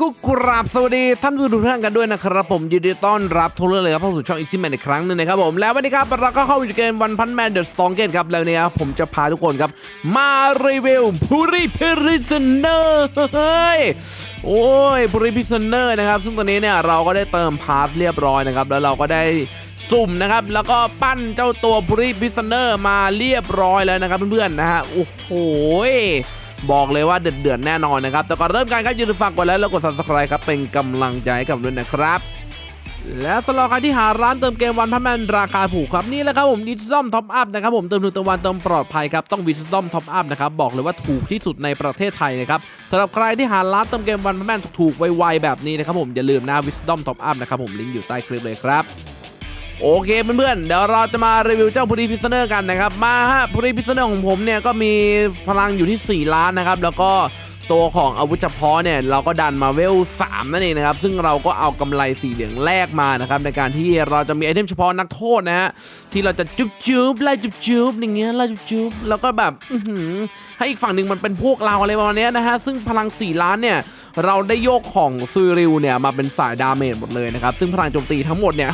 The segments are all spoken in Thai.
กุกราบสวัสดีท่านผู้ดูทุกท่านกันด้วยนะครับผมยินดีต้อนรับทุกท่านเลยครับเข้าสู่ช่องอีซี่แมนอีกครั้งหนึงนะครับผมแล้ววันนี้ครับเราก็เข้าสู่เกมวันพันแมนเดอะสตองเกนครับแล้วเนี่ยผมจะพาทุกคนครับ มารีวิวพูริเพริซเนอร์โอ้ยพูริพิซเนอร์นะครับซึ่งตอนนี้เนี่ยเราก็ได้เติมพาร์ทเรียบร้อยนะครับแล้วเราก็ได้สุ่มนะครับแล้วก็ปั้นเจ้าตัวพูริพิซเนอร์มาเรียบร้อยแล้วนะครับเพื่อนๆนะฮะโอ้โห บอกเลยว่าเดือดเดือดแน่นอนนะครับ แต่ก่อนเริ่มการครับอย่าลืมฝากกดไลค์แล้วกด subscribe ครับ เป็นกำลังใจให้กับด้วยนะครับและสำหรับใครที่หาร้านเติมเกมวันพันแมนราคาถูกครับนี่แหละครับผมวิส d อมท็อปอัพนะครับผมเติมทุนเติมวันเติมปลอดภัยครับต้องวิส d อมท็อปอัพนะครับบอกเลยว่าถูกที่สุดในประเทศไทยนะครับสำหรับใครที่หาร้านเติมเกมวันพันแมนถูกๆไวๆแบบนี้นะครับผมอย่าลืมนะวิส d อมท็อปอัพนะครับผมลิงก์อยู่ใต้คลิปเลยครับ โอเคเพื่อนๆเดี๋ยวเราจะมารีวิวเจ้าพูรีพิซเนอร์กันนะครับมาฮะพูรีพิซเนอร์ของผมเนี่ยก็มีพลังอยู่ที่ 4 ล้านนะครับแล้วก็ ตัวของอาวุธเฉพาะเนี่ยเราก็ดันมาเวล 3 นั่นเองนะครับ ซึ่งเราก็เอากำไรสีเหลืองแลกมานะครับในการที่เราจะมีไอเทมเฉพาะนักโทษนะฮะที่เราจะจุ๊บจุ๊บไล่จุ๊บจุ๊บอย่างเงี้ยไล่จุ๊บจุ๊บแล้วก็แบบให้อีกฝั่งหนึ่งมันเป็นพวกเราอะไรประมาณนี้นะฮะซึ่งพลัง 4 ล้านเนี่ยเราได้โยกของซูริวเนี่ยมาเป็นสายดาเมจหมดเลยนะครับ ซึ่งพลังโจมตีทั้งหมดเนี่ย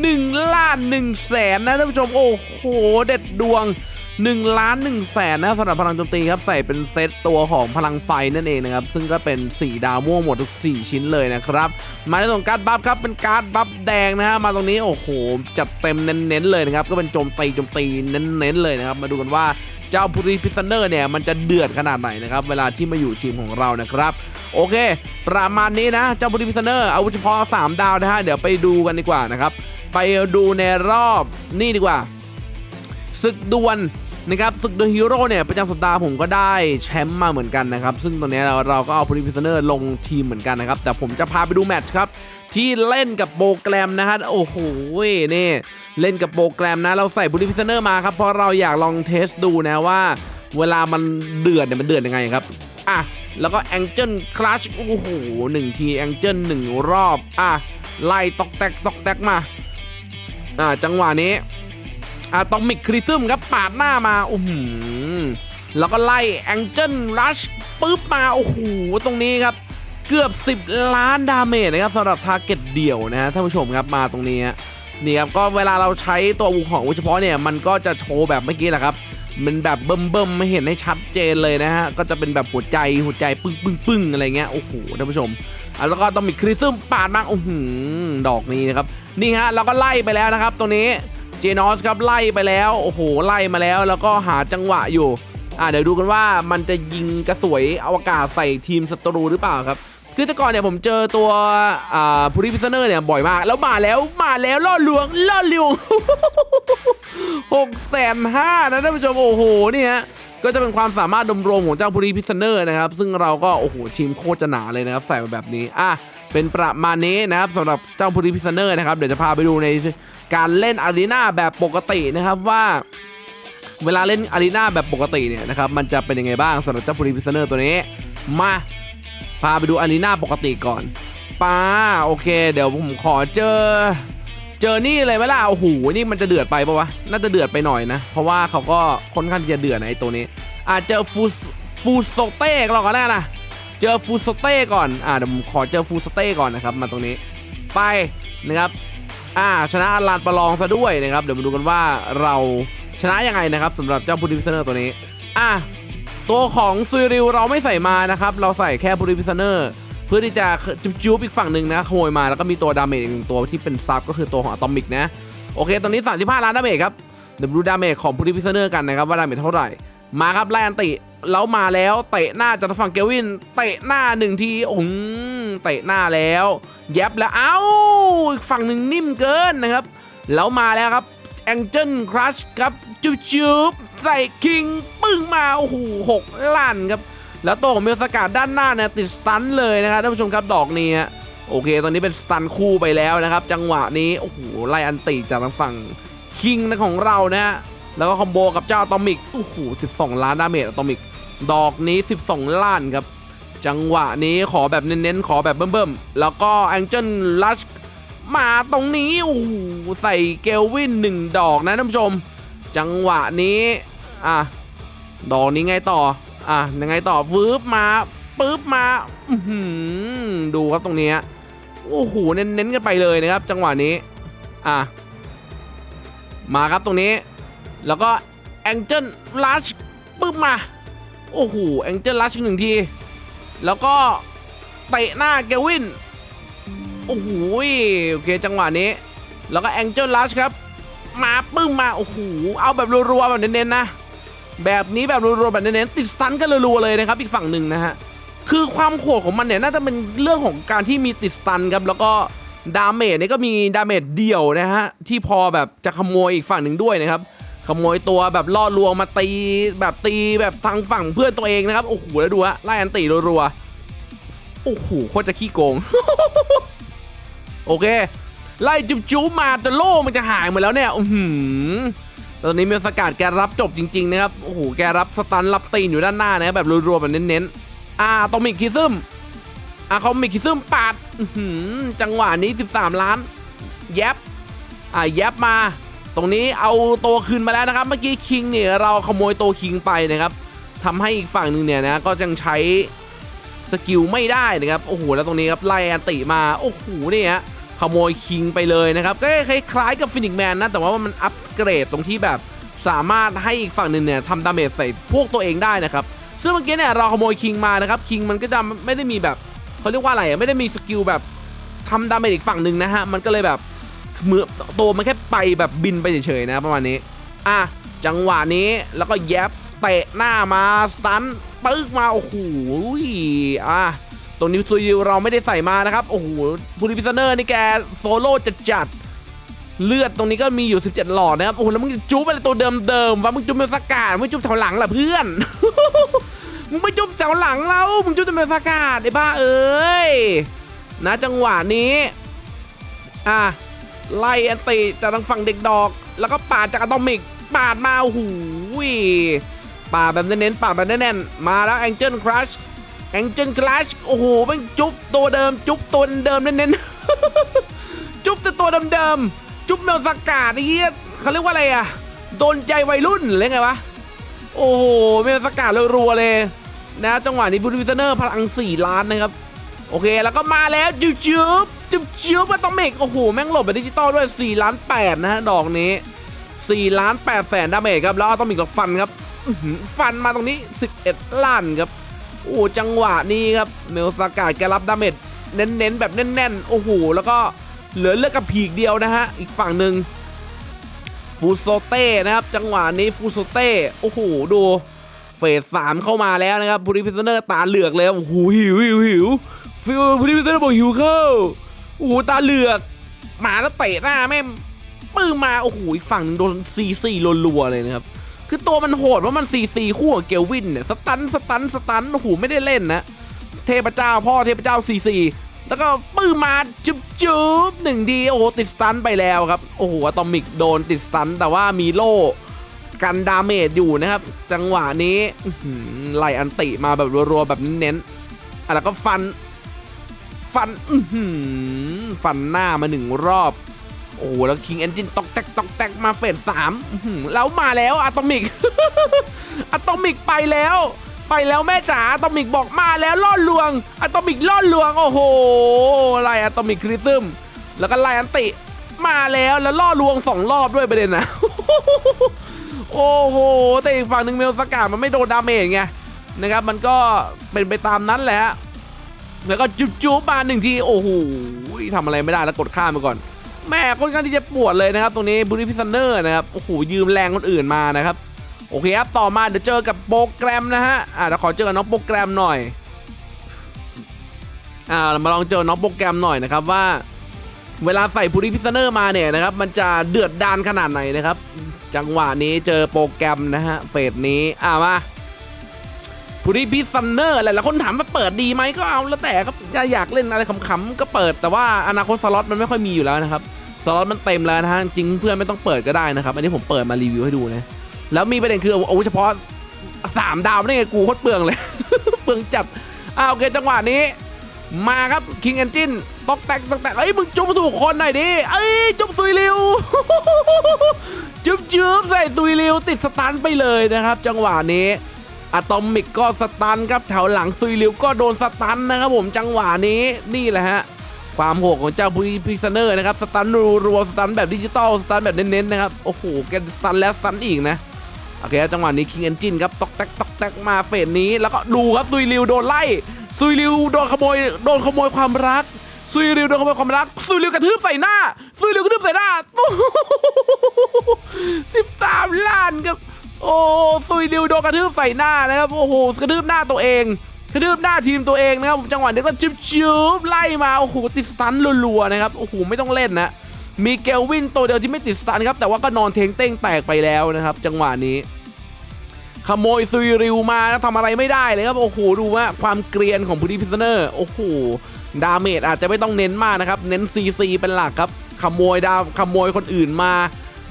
หนึ่งล้านหนึ่งแสนนะท่านผู้ชมโอ้โหเด็ดดวง 1ล้าน1แสนนะสำหรับพลังโจมตีครับใส่เป็นเซตตัวของพลังไฟนั่นเองนะครับ ซึ่งก็เป็น 4 ดาวม่วงหมดทุก 4 ชิ้นเลยนะครับ มาในส่วนการ์ดบัฟครับเป็นการ์ดบัฟแดงนะฮะมาตรงนี้โอ้โหจัดเต็มเน้นๆเลยนะครับก็เป็นโจมตีโจมตีเน้นๆเลยนะครับมาดูกันว่าเจ้าพูรีพิซเนอร์เนี่ยมันจะเดือดขนาดไหนนะครับเวลาที่มาอยู่ทีมของเรานะครับโอเค ประมาณนี้นะเจ้าพูรีพิซเนอร์อาวุธเฉพาะ3ดาวนะฮะเดี๋ยวไปดูกันดีกว่านะครับไปดูในรอบนี่ดีกว่าศึกดวล นะครับศึกเดวลฮีโร่เนี่ยประจำสัปดาห์ผมก็ได้แชมป์มาเหมือนกันนะครับ ซึ่งตอนนี้เราเราก็เอาพรีพิซเนอร์ลงทีมเหมือนกันนะครับ แต่ผมจะพาไปดูแมตช์ครับ ที่เล่นกับโปรแกรมนะฮะโอ้โหเนี่เล่นกับโปรแกรมนะ เราใส่พรีพิซเนอร์มาครับ เพราะเราอยากลองเทสดูนะว่า เวลามันเดือดเนี่ยมันเดือดยังไงครับอะแล้วก็แองเจิลคลัชโอ้โหหนึ่งทีแองเจิลหนึ่งรอบอะไล่ตอกแตกตอกแตกมาอ่าจังหวะนี้ อะตอมิกคริซึมครับปาดหน้ามาโอ้โหแล้วก็ไล่แองเจิลรัชปุ๊บมาโอ้โหตรงนี้ครับ เกือบ 10 ล้านดาเมจนะครับสำหรับทาร์เก็ตเดี่ยวนะฮะท่านผู้ชมครับมาตรงนี้นี่ครับก็เวลาเราใช้ตัววูของเฉพาะเนี่ยมันก็จะโชว์แบบเมื่อกี้แหละครับมันแบบเบิ่มๆไม่เห็นให้ชัดเจนเลยนะฮะก็จะเป็นแบบหัวใจหัวใจปึ้งปึ้งปึ้งอะไรเงี้ยโอ้โหท่านผู้ชมอะแล้วก็ต้องมีคริซึมปาดมาโอ้โหดอกนี้นะครับนี่ฮะเราก็ไล่ไปแล้วนะครับตรงนี้ เจนอสครับไล่ไปแล้ว โอ้โห ไล่มาแล้วแล้วก็หาจังหวะอยู่ อ่าเดี๋ยวดูกันว่ามันจะยิงกระสวยอวกาศใส่ทีมศัตรูหรือเปล่าครับ คือแต่ก่อนเนี่ยผมเจอตัวอ่าพูริพิซเนอร์เนี่ยบ่อยมาก แล้วมาแล้วมาแล้วล่อลวงล่อลวงหกแสนห้านะท่านผู้ชมโอ้โหเนี่ฮะก็จะเป็นความสามารถดมรวมของเจ้าพูริพิซเนอร์นะครับ ซึ่งเราก็โอ้โหทีมโคตรจะหนาเลยนะครับ ใส่มาแบบนี้อะเป็นประมาณนี้นะครับสำหรับเจ้าพูริพิซเนอร์นะครับ เดี๋ยวจะพาไปดูในการเล่นอารีนาแบบปกตินะครับว่าเวลาเล่นอารีนาแบบปกติเนี่ยนะครับมันจะเป็นยังไงบ้างสำหรับเจ้าพูริพิซเนอร์ตัวนี้มา พาไปดูอารีนาปกติก่อนป้าโอเค เดี๋ยวผมขอเจอ เจอนี่เลยไหมล่ะโอ้โหนี่มันจะเดือดไปปะวะน่าจะเดือดไปหน่อยนะ เพราะว่าเขาก็ค่อนข้างจะเดือดนะไอตัวนี้อ่าเจอฟูฟูโซเต้เราก็ได้นะเจอฟูโซเต้ก่อนอ่าเดี๋ยวผมขอเจอฟูโซเต้ก่อนนะครับมาตรงนี้ไปนะครับอ่าชนะลานประลองซะด้วยนะครับเดี๋ยวมาดูกันว่าเราชนะยังไงนะครับสำหรับเจ้าพูดิพิซเนอร์ตัวนี้อะ ตัวของซุยริวเราไม่ใส่มานะครับ เราใส่แค่พูดิพิซเนอร์เพื่อที่จะจูบอีกฝั่งหนึ่งนะขโมยมาแล้วก็มีตัวดาเมจอีกหนึ่งตัวที่เป็นซับก็คือตัวของอะตอมิกนะ โอเค ตอนนี้ 35 ล้านดาเมจครับเดี๋ยวดูดาเมจของพูดิพิซเนอร์กันนะครับว่าดาเมจเท่าไหร่มาครับไลอันติแล้วมาแล้วเตะหน้าจากทางฝั่งเกวินเตะหน้าหนึ่งทีโอ้งเตะหน้าแล้วแยบแล้วเอ้าอีกฝั่งหนึ่งนิ่มเกินนะครับแล้วมาแล้วครับแองเจิลครัชครับจุ๊บจุ๊บ ใส่คิงปึ้งมาโอ้โหหกล้านครับ แล้วตัวของเมลสกัดด้านหน้าเนี่ยติดสตันเลยนะครับท่านผู้ชมครับดอกนี้โอเค ตอนนี้เป็นสตันคู่ไปแล้วนะครับ จังหวะนี้โอ้โหไล่อันติจากทางฝั่งคิงนะของเรานะฮะแล้วก็คอมโบกับเจ้าอะตอมิกโอ้โห12 ล้านดาเมจอะตอมิก ดอกนี้ 12 ล้านครับ จังหวะนี้ขอแบบเน้นๆ ขอแบบเบิ่มๆ แล้วก็แองเจิลลัชมาตรงนี้โอ้โหใส่เกลวินหนึ่งดอกนะท่านผู้ชม จังหวะนี้ อะดอกนี้ไงต่อ อะยังไงต่อฟืบมาปุ๊บมาอืดูครับตรงนี้โอ้โหเน้นๆกันไปเลยนะครับ จังหวะนี้ อะ มาครับตรงนี้ แล้วก็แองเจิลลัชปึ๊บมา โอ้โหแองเจิลลัชหนึ่งที แล้วก็เตะหน้าเกวิน โอ้โหโอเคจังหวะนี้ แล้วก็แองเจิลลัชครับ มาปึ้งมา โอ้โห เอาแบบรัวๆแบบเน้นๆนะ แบบนี้แบบรัวๆแบบเน้นๆติดสตันกันรัวๆเลยนะครับอีกฝั่งหนึ่งนะฮะคือความโหดของมันเนี่ยน่าจะเป็นเรื่องของการที่มีติดสตันครับแล้วก็ดาเมจเนี่ยก็มีดาเมจเดี่ยวนะฮะที่พอแบบจะขโมยอีกฝั่งหนึ่งด้วยนะครับขโมยตัวแบบล่อลวงมาตีแบบตีแบบทางฝั่งเพื่อนตัวเองนะครับโอ้โหแล้วดูฮะไล่อันตีรัวๆโอ้โหโคตรจะขี้โกง โอเค ไล่จุ๊บๆมาจนโล่มันจะหายหมดแล้วเนี่ยอือหือ ตอนนี้เมลสกัดแกรับจบจริงๆนะครับ โอ้โห แกรับสตันรับตีนอยู่ด้านหน้านะครับแบบรัวๆแบบเน้นๆ อ่าตอมิกคิซึมอ่าเขามิกคิซึมปาดจังหวะนี้ 13 ล้าน แยบ อ่าแยบมา ตรงนี้เอาตัวคืนมาแล้วนะครับ เมื่อกี้คิงเนี่ยเราขโมยตัวคิงไปนะครับทำให้อีกฝั่งหนึ่งเนี่ยนะก็ยังใช้สกิลไม่ได้นะครับ โอ้โห แล้วตรงนี้ครับไล่อันติมา โอ้โหเนี่ฮะ ขโมยคิงไปเลยนะครับ ก็คล้ายๆกับฟินิกแมนนะ แต่ว่ามันอัปเกรดตรงที่แบบสามารถให้อีกฝั่งหนึ่งเนี่ยทำดาเมจใส่พวกตัวเองได้นะครับ ซึ่งเมื่อกี้เนี่ยเราขโมยคิงมานะครับคิงมันก็จะไม่ได้มีแบบเขาเรียกว่าอะไรไม่ได้มีสกิลแบบทำดาเมจอีกฝั่งหนึ่งนะฮะมันก็เลยแบบเมือตัวมันแค่ไปแบบบินไปเฉยๆนะประมาณนี้อะจังหวะนี้แล้วก็แยบเตะหน้ามาสตันปึ๊กมาโอ้โหอะ ตรงนี้ซูยูเราไม่ได้ใส่มานะครับ โอ้โหพูลิพิซเนอร์นี่แกโซโล่จัดจัดๆเลือดตรงนี้ก็มีอยู่ 17 หลอดนะครับ โอ้โหแล้วมึงจุ๊บอะไรตัวเดิมๆวะมึงจุ๊บเมลสกาดไม่จุ๊บแถวหลังล่ะเพื่อน มึงไม่จุ๊บแถวหลังเรามึงจุ๊บแต่เมลสกาดไอ้บ้าเอ้ยนะจังหวะนี้ อะไล่แอนติจากทางฝั่งเด็กดอก แล้วก็ปาดจากอะตอมิกปาดมาโอ้โหปาดแบบเน้นๆปาดแบบแน่นๆมาแล้วแองเจิลครัช แองเจิลครัชโอ้โหแม่งจุ๊บตัวเดิม จุ๊บตัวเดิมเน้นๆ จุ๊บแต่ตัวเดิมๆ จุ๊บเมลสกาดไอ้เหี้ยเขาเรียกว่าอะไรอะโดนใจวัยรุ่นหรือไงวะ โอ้โหเมลสกาดรัวๆเลยนะจังหวะนี้บูริวิเตเนอร์พลัง4ล้านนะครับ โอเคแล้วก็มาแล้วจุ๊บจุ๊บจุ๊บจุ๊บมาต้องเมกโอ้โหแม่งหลบแบบดิจิตอลด้วย4ล้าน8นะฮะดอกนี้4ล้าน8แสนดาเมจครับแล้วเอาต้องมีกับฟันครับฟันมาตรงนี้ 11 ล้านครับ โอ้จังหวะนี้ครับเมลสากาดแกรับดาเมจเน้นๆแบบแน่นๆ โอ้โห แล้วก็เหลือเลือกกับผีกเดียวนะฮะ อีกฝั่งหนึ่งฟูโซเต้นะครับ จังหวะนี้ฟูโซเต้ โอ้โห ดูเฟสสามเข้ามาแล้วนะครับพูริพิซเนอร์ตาเหลือกเลยโอ้โหหิวหิวหิวฟิวพูริพิซเนอร์บอกหิวเข้าโอ้โหตาเหลือกมาแล้วเตะหน้าแม่ปื้มมาโอ้โหอีกฝั่งหนึ่งโดนซีซีรัวๆเลยนะครับ คือตัวมันโหดเพราะมันซีซีคู่กับเกลวินเนี่ยสตันสตันสตันโอ้โหไม่ได้เล่นนะ เทพเจ้าพ่อเทพเจ้าซีซีแล้วก็ปื้มมาจุ๊บจุ๊บหนึ่งดีโอ้โหติดสตันไปแล้วครับ โอ้โหอะตอมิกโดนติดสตันแต่ว่ามีโล่กันดาเมจอยู่นะครับ จังหวะนี้อื้อหือไล่อันติมาแบบรัวๆแบบเน้นๆแล้วก็ฟัน ฟันฟันหน้ามาหนึ่งรอบ โอ้แล้วคิงเอนจินตอกแตกตอกแตกมาเฟสสามแล้วมาแล้วอะตอมิกอะตอมิกไปแล้ว ไปแล้วแม่จ๋าอะตอมิกบอกมาแล้วล่อลวงอะตอมิกล่อลวงโอ้โหไลอะตอมิกคริซึมแล้วก็ไลอันติมาแล้วแล้วล่อลวงสองรอบด้วยประเด็นนะโอ้โห แต่อีกฝั่งหนึ่งเมลสกามันไม่โดนดาเมจไงนะครับ มันก็เป็นไปตามนั้นแหละแล้วก็จุ๊บจูบมาหนึ่งที โอ้โหทำอะไรไม่ได้แล้วกดข้ามไปก่อน แม่ค่อนข้างที่จะปวดเลยนะครับ ตรงนี้บูริพิซันเนอร์นะครับโอ้โหยืมแรงคนอื่นมานะครับ โอเคครับต่อมาเดี๋ยวเจอกับโปรแกรมนะฮะอ่าเดี๋ยวขอเจอกับน้องโปรแกรมหน่อยอ่าเรามาลองเจอน้องโปรแกรมหน่อยนะครับว่า เวลาใส่พูริพิซเนอร์มาเนี่ยนะครับมันจะเดือดดานขนาดไหนนะครับ จังหวะนี้เจอโปรแกรมนะฮะเฟสนี้อ่ามาพูริพิซเนอร์หลายๆคนถามว่าเปิดดีไหมก็เอาแล้วแต่ครับจะอยากเล่นอะไรขำๆก็เปิดแต่ว่าอนาคตสล็อตมันไม่ค่อยมีอยู่แล้วนะครับ สล็อตมันเต็มแล้วนะฮะจริงเพื่อนไม่ต้องเปิดก็ได้นะครับ อันนี้ผมเปิดมารีวิวให้ดูนะ แล้วมีประเด็นคือโอ้เฉพาะสามดาวนี่ไงกูโคตรเปลืองเลย เปลืองจัดอ่าโอเคจังหวะนี้ มาครับ King Engine ตอกแตกตอกแตกเอ้ยมึงจุ๊บถูกคนหน่อยดิเอ้ยจุ๊บซุยริวจุ๊บจุ๊บใส่ซุยริวติดสตันไปเลยนะครับ จังหวะนี้อะตอมิกก็สตันครับแถวหลังซุยริวก็โดนสตันนะครับผมจังหวะนี้นี่แหละฮะ ความโหดของเจ้าพิซเนอร์นะครับสตันรัวๆสตันแบบดิจิตอลสตันแบบเน้นๆนะครับโอ้โหแกสตันแล้วสตันอีกนะโอเคจังหวะนี้คิงเอนจินครับตอกแตกตอกแตกมาเฟสนี้ แล้วก็ดูครับซุยริวโดนไล่ซุยริวโดนขโมยโดนขโมยความรักซุยริวโดนขโมยความรักซุยริวกระทืบใส่หน้าซุยริวกระทืบใส่หน้าสิบสามล้านครับโอ้ซุยริวโดนกระทืบใส่หน้านะครับโอ้โหกระทืบหน้าตัวเอง กระทืบหน้าทีมตัวเองนะครับจังหวะนี้ก็จุบจุบไล่มาโอ้โหติดสตันรัวๆนะครับโอ้โหไม่ต้องเล่นนะมีเกลวินตัวเดียวที่ไม่ติดสตันครับแต่ว่าก็นอนเทงเต้งแตกไปแล้วนะครับ จังหวะนี้ขโมยซุยริวมาแล้วทำอะไรไม่ได้เลยครับโอ้โหดูว่าความเกรียนของพูดี้พิซเนอร์โอ้โหดาเมจอาจจะไม่ต้องเน้นมากนะครับ เน้นซีซีเป็นหลักครับ ขโมยดาขโมยคนอื่นมา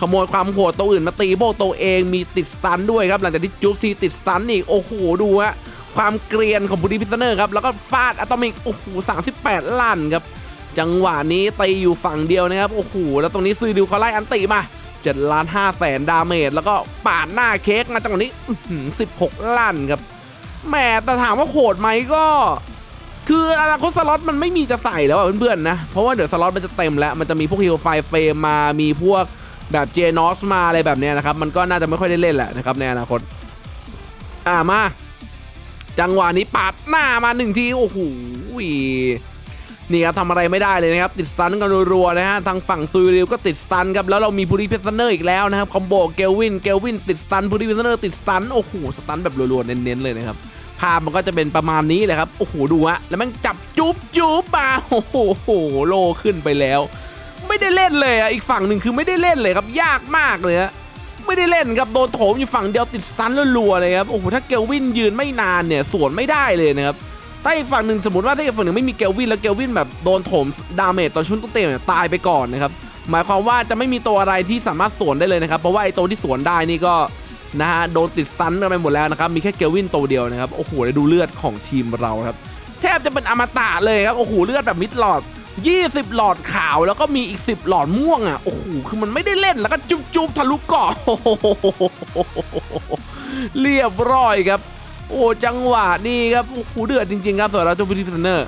ขโมยความโหดตัวอื่นมาตีโบกตัวเองมีติดสตันด้วยครับ หลังจากที่จุกทีติดสตันอีกโอ้โหดูฮะ ความเกรียนของพูดีพิซเนอร์ครับ แล้วก็ฟาดอะตอมิก โอ้โห38ล้านครับ จังหวะนี้ตีอยู่ฝั่งเดียวนะครับ โอ้โห แล้วตรงนี้ซื้อดิวเขาไล่อันติมา7ล้าน5แสนดาเมจแล้วก็ปาดหน้าเค้กมาจังหวะนี้อื้อหือ16 ล้านครับแหมแต่ถามว่าโหดไหมก็ คืออนาคตสล็อตมันไม่มีจะใส่แล้วเพื่อนๆนะ เพราะว่าเดี๋ยวสล็อตมันจะเต็มแล้ว มันจะมีพวกฮิลไฟเฟรมมามีพวกแบบเจนอสมาอะไรแบบเนี้ยนะครับ มันก็น่าจะไม่ค่อยได้เล่นแหละนะครับในอนาคต อ่ามา จังหวะนี้ปาดหน้ามาหนึ่งทีโอ้โหนี่ครับทำอะไรไม่ได้เลยนะครับ ติดสตันกันรัวๆนะฮะทางฝั่งซูริวก็ติดสตันครับแล้วเรามีพูริเพสเนอร์อีกแล้วนะครับคอมโบเกลวินเกลวินติดสตันพูริเพสเนอร์ติดสตันโอ้โหสตันแบบรัวๆเน้นๆเลยนะครับภาพมันก็จะเป็นประมาณนี้แหละครับโอ้โหดูฮะแล้วมันจับจุ๊บจุ๊บมาโอ้โหโลขึ้นไปแล้ว ไม่ได้เล่นเลยอะอีกฝั่งหนึ่งคือไม่ได้เล่นเลยครับยากมากเลยฮะ ไม่ได้เล่นครับโดนโถมอยู่ฝั่งเดียวติดสตันรัวๆเลยครับโอ้โหถ้าเกลวินยืนไม่นานเนี่ยสวนไม่ได้เลยนะครับถ้าอีกฝั่งหนึ่งสมมติว่าถ้าอีกฝั่งหนึ่งไม่มีเกลวินแล้วเกลวินแบบโดนโถมดาเมจตอนชุนต้เตะเนี่ยตายไปก่อนนะครับหมายความว่าจะไม่มีตัวอะไรที่สามารถสวนได้เลยนะครับเพราะว่าไอ้ตัวที่สวนได้นี่ก็นะฮะโดนติดสตันกันไปหมดแล้วนะครับมีแค่เกลวินตัวเดียวนะครับโอ้โหแล้วดูเลือดของทีมเราครับแทบจะเป็นอมตะเลยครับโอ้โหเลือดแบบมิดหลอด 20 หลอดขาวแล้วก็มีอีก 10 หลอดม่วงอะโอ้โหคือมันไม่ได้เล่นแล้วก็จุ๊บจุบทะลุเกาะโอ้โหเรียบร้อยครับ โอ้จังหวะนี้ครับโอ้โหเดือดจริงๆครับสำหรับเจ้าพูดี้พิซเนอร์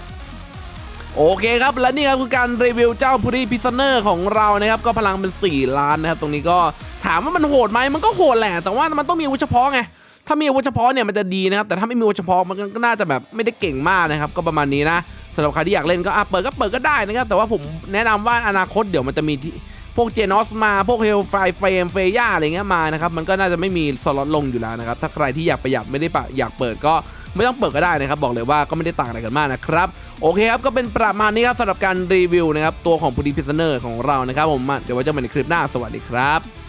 โอเคครับ และนี่ครับคือการรีวิวเจ้าพูดี้พิซเนอร์ของเรานะครับ ก็พลังเป็น 4 ล้านนะครับ ตรงนี้ก็ถามว่ามันโหดไหมมันก็โหดแหละ แต่ว่ามันต้องมีอาวุธเฉพาะไงถ้ามีอาวุธเฉพาะเนี่ยมันจะดีนะครับ แต่ถ้าไม่มีอาวุธเฉพาะมันก็น่าจะแบบไม่ได้เก่งมากนะครับ ก็ประมาณนี้นะ สำหรับใครที่อยากเล่นก็อะเปิดก็เปิดก็ได้นะครับแต่ว่าผมแนะนำว่าอนาคตเดี๋ยวมันจะมีที่พวกเจนอสมาพวกเฮลไฟเฟรมเฟย่าอะไรเงี้ยมานะครับมันก็น่าจะไม่มีสล็อตลงอยู่แล้วนะครับถ้าใครที่อยากประหยัดไม่ได้ปะอยากเปิดก็ไม่ต้องเปิดก็ได้นะครับ บอกเลยว่าก็ไม่ได้ต่างอะไรกันมากนะครับโอเคครับ ก็เป็นประมาณนี้ครับสำหรับการรีวิวนะครับตัวของพูดีพิซเนอร์ของเรานะครับผมเดี๋ยวไว้เจอกันในคลิปหน้าสวัสดีครับ